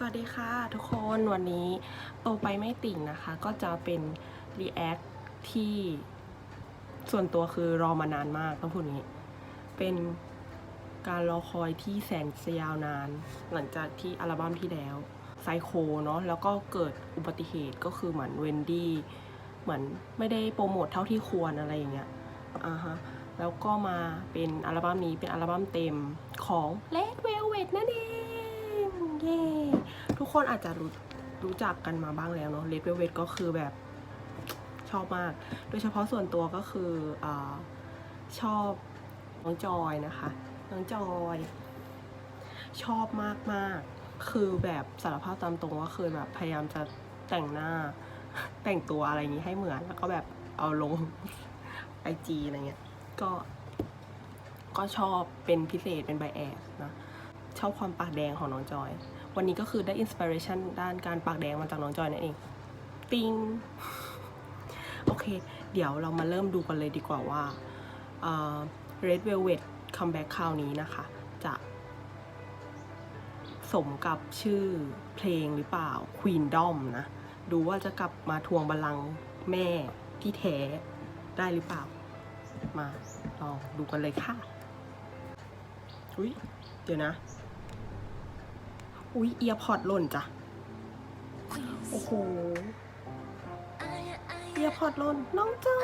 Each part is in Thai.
สวัสดีค่ะทุกคนวันนี้โตไปไม่ติ่งนะคะ ก็จะเป็นรีแอคที่ส่วนตัวคือรอมานานมากต้องพูดนี้ เป็นการรอคอยที่แสนจะยาวนาน หลังจากที่อัลบั้มที่แล้วไซโคเนาะแล้วก็เกิดอุบัติเหตุก็คือเหมือนเวนดี้เหมือนไม่ได้โปรโมทเท่าที่ควรอะไรอย่างเงี้ยอ่าฮะแล้วก็มาเป็นอัลบั้มนี้เป็นอัลบั้มเต็มของ Red Velvet นั่นเอง ย้ทุกคนอาจจะรู้รู้จักกันมาบ้างแล้วเนาะ Red Velvet ก็คือแบบชอบมาก โดยเฉพาะส่วนตัวก็คืออชอบน้องจอยนะคะ น้องจอย ชอบมากมากคือแบบสารภาพตามตรงว่าเคยแบบพยายามจะแต่งหน้าแต่งตัวอะไรอย่างนี้ให้เหมือน แล้วก็แบบเอาลงไอจีอะไรเงี้ยก็ก็ชอบเป็นพิเศษเป็นไบแอสนะ ชอบความปากแดงของน้องจอย วันนี้ก็คือได้อินสปิเรชันด้านการปากแดงมาจากน้องจอยนั่นเอง ติงโอเค เดี๋ยวเรามาเริ่มดูกันเลยดีกว่าว่าเอ่อ Red Velvet Comeback คราวนี้นะคะ จะสมกับชื่อเพลงหรือเปล่า Queendom นะ ดูว่าจะกลับมาทวงบัลลังก์แม่ที่แท้ได้หรือเปล่า มาลองดูกันเลยค่ะ อุ้ยเดี๋ยวนะ อุ้ยเอียร์พอดหล่นจ้ะ โอ้โหเอียร์พอดหล่นน้องจอ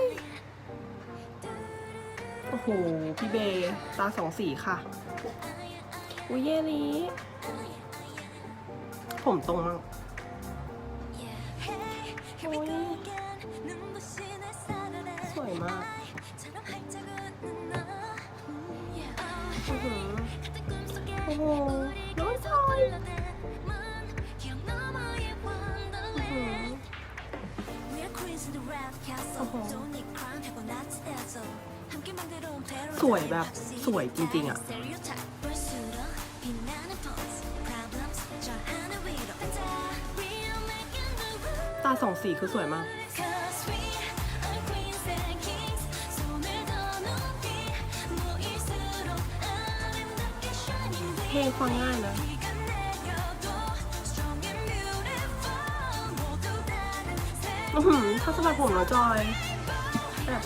ยโอ้โห พี่เบย์ตาสองสีค่ะ อุ้ยเย่นี้ ผมตรงมากโอ้ยสวยมากอื้อหือโอ้โห สวยแบบสวยจริง ๆ อะ ตาสองสีคือสวยมาก เพลงฟังง่ายนะ อื้อหือถ้าสมัครผมแล้วจอยแบบ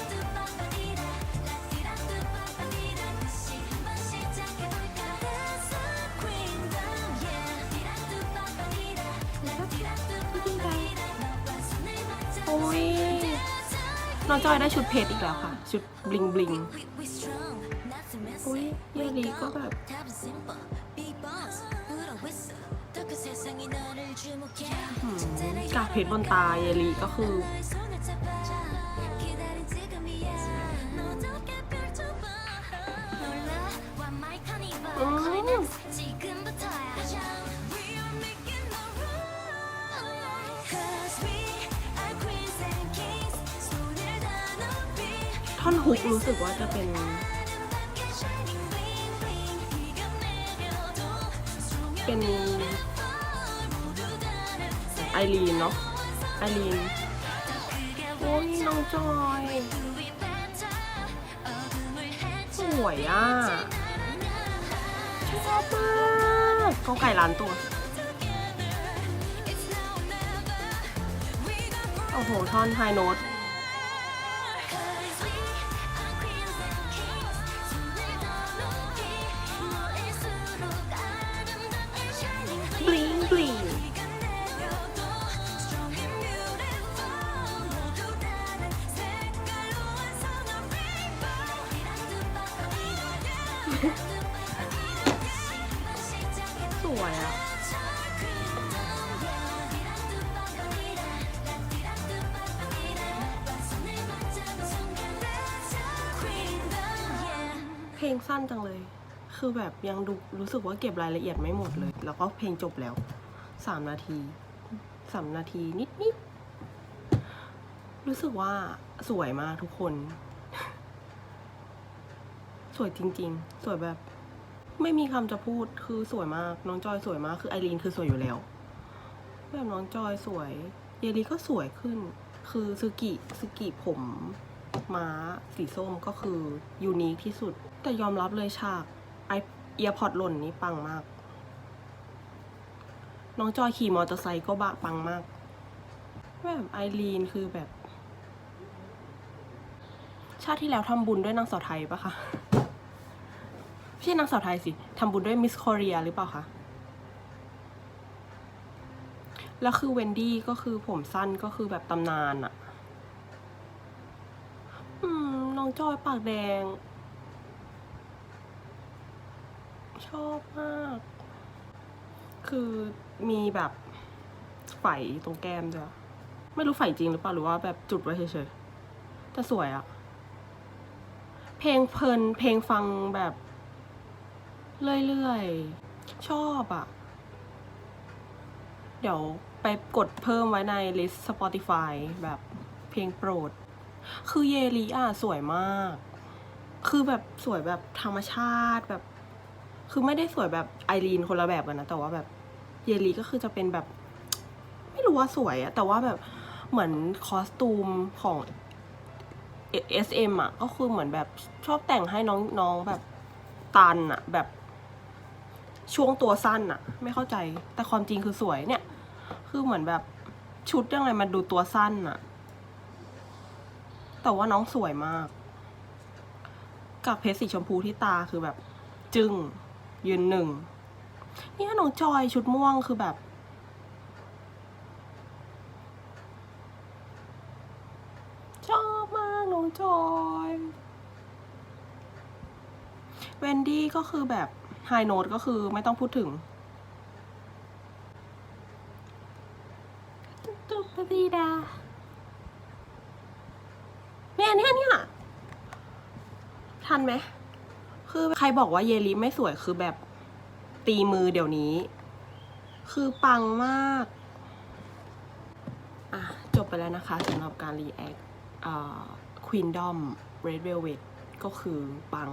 โอ้ยน้องจอยได้ชุดเพชรอีกแล้วค่ะ ชุดบลิงบลิงอุ้ยเยลีก็แบบหืม กากเพชรบนตาเยลีก็คืออืมท่อนฮุกรู้สึกว่าจะเป็น เป็นไอรีนเนาะไอรีนโอ้ยน้องจอยสวยอะชอบมากก็ไก่ล้านตัว โอ้โห ท่อนไฮโน้ต สวยอะ เพลงสั้นจังเลย คือแบบยังดูรู้สึกว่าเก็บรายละเอียดไม่หมดเลย แล้วก็เพลงจบแล้ว สามนาทีสามนาทีนิดนิดๆรู้สึกว่าสวยมากทุกคน สวยจริง ๆ สวยแบบ ไม่มีคำจะพูดคือสวยมาก น้องจอยสวยมาก คือไอรีนคือสวยอยู่แล้ว แบบน้องจอยสวย เยลีก็สวยขึ้น คือซึกิซึกิผมม้าสีส้มก็คือยูนิคที่สุด แต่ยอมรับเลยฉากไอเอียพอดหล่นนี้ปังมาก น้องจอยขี่มอเตอร์ไซค์ก็บะปังมาก แบบไอรีนคือแบบ ชาติที่แล้วทำบุญด้วยนางสาวไทยปะคะ ใช่นางสาวไทยสิทำบุญด้วยมิส k ค r รียหรือเปล่าคะ แล้วคือเวนดี้ก็คือผมสั้นก็คือแบบตำนานอะอืมน้องจอยปากแดง ชอบมาก คือมีแบบไฝตรงแก้มด้วยไม่รู้ไฝจริงหรือเปล่าหรือว่าแบบจุดไว้เฉยๆแต่สวยอะเพลงเพลินเพลงฟังแบบ เรื่อยๆ ชอบอะเดี๋ยวไปกดเพิ่มไว้ในลิสต์ Spotify แบบเพลงโปรด คือเยลีอะ สวยมาก คือแบบสวยแบบธรรมชาติแบบ คือไม่ได้สวยแบบไอรีนคนละแบบกันนะ แต่ว่าแบบเยลีก็คือจะเป็นแบบ ไม่รู้ว่าสวยอะแต่ว่าแบบเหมือนคอสตูมของ SM อะก็คือเหมือนแบบชอบแต่งให้น้องน้องแบบตันอะแบบ ช่วงตัวสั้นอะไม่เข้าใจ แต่ความจริงคือสวยเนี่ย คือเหมือนแบบชุดยังไงมันดูตัวสั้นอะแต่ว่าน้องสวยมาก กับเพชรสีชมพูที่ตาคือแบบ จึง้งยืนหนึ่งนี่น้องจอยชุดม่วงคือแบบ ชอบมากน้องจอย เวนดี้ก็คือแบบ ไฮโน้ตก็คือไม่ต้องพูดถึงตุ๊บดีดาเนี่ยเนี่ยเนี่ยทันไหม คือใครบอกว่าเยลิไม่สวยคือแบบตีมือเดี๋ยวนี้ คือปังมาก อะ จบไปแล้วนะคะสำหรับการรีแอคควีนดอม Red Velvet ก็คือปัง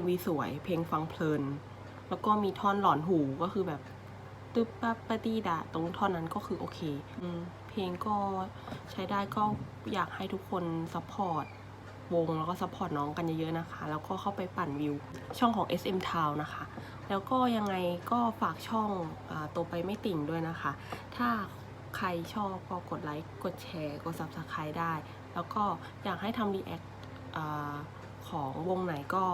MV สวย เพลงฟังเพลิน แล้วก็มีท่อนหลอนหูก็คือแบบตึ๊บปั๊บปะตีดาตรงท่อนนั้นก็คือโอเคอเพลงก็ใช้ได้ก็อยากให้ทุกคนซัพพอร์ตวงแล้วก็ซัพพอร์ตน้องกันเยอะๆนะคะ แล้วก็เข้าไปปั่นวิว ช่องของ SM Town นะคะ แล้วก็ยังไงก็ฝากช่องอาโตไปไม่ติ่งด้วยนะคะ ถ้าใครชอบก็กดไลค์ กดแชร์ กด Subscribe ได้ แล้วก็อยากให้ทำรีแอคของวงไหนก็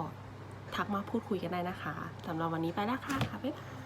ทักมาพูดคุยกันได้นะคะสำหรับวันนี้ไปแล้วค่ะบ๊ายบาย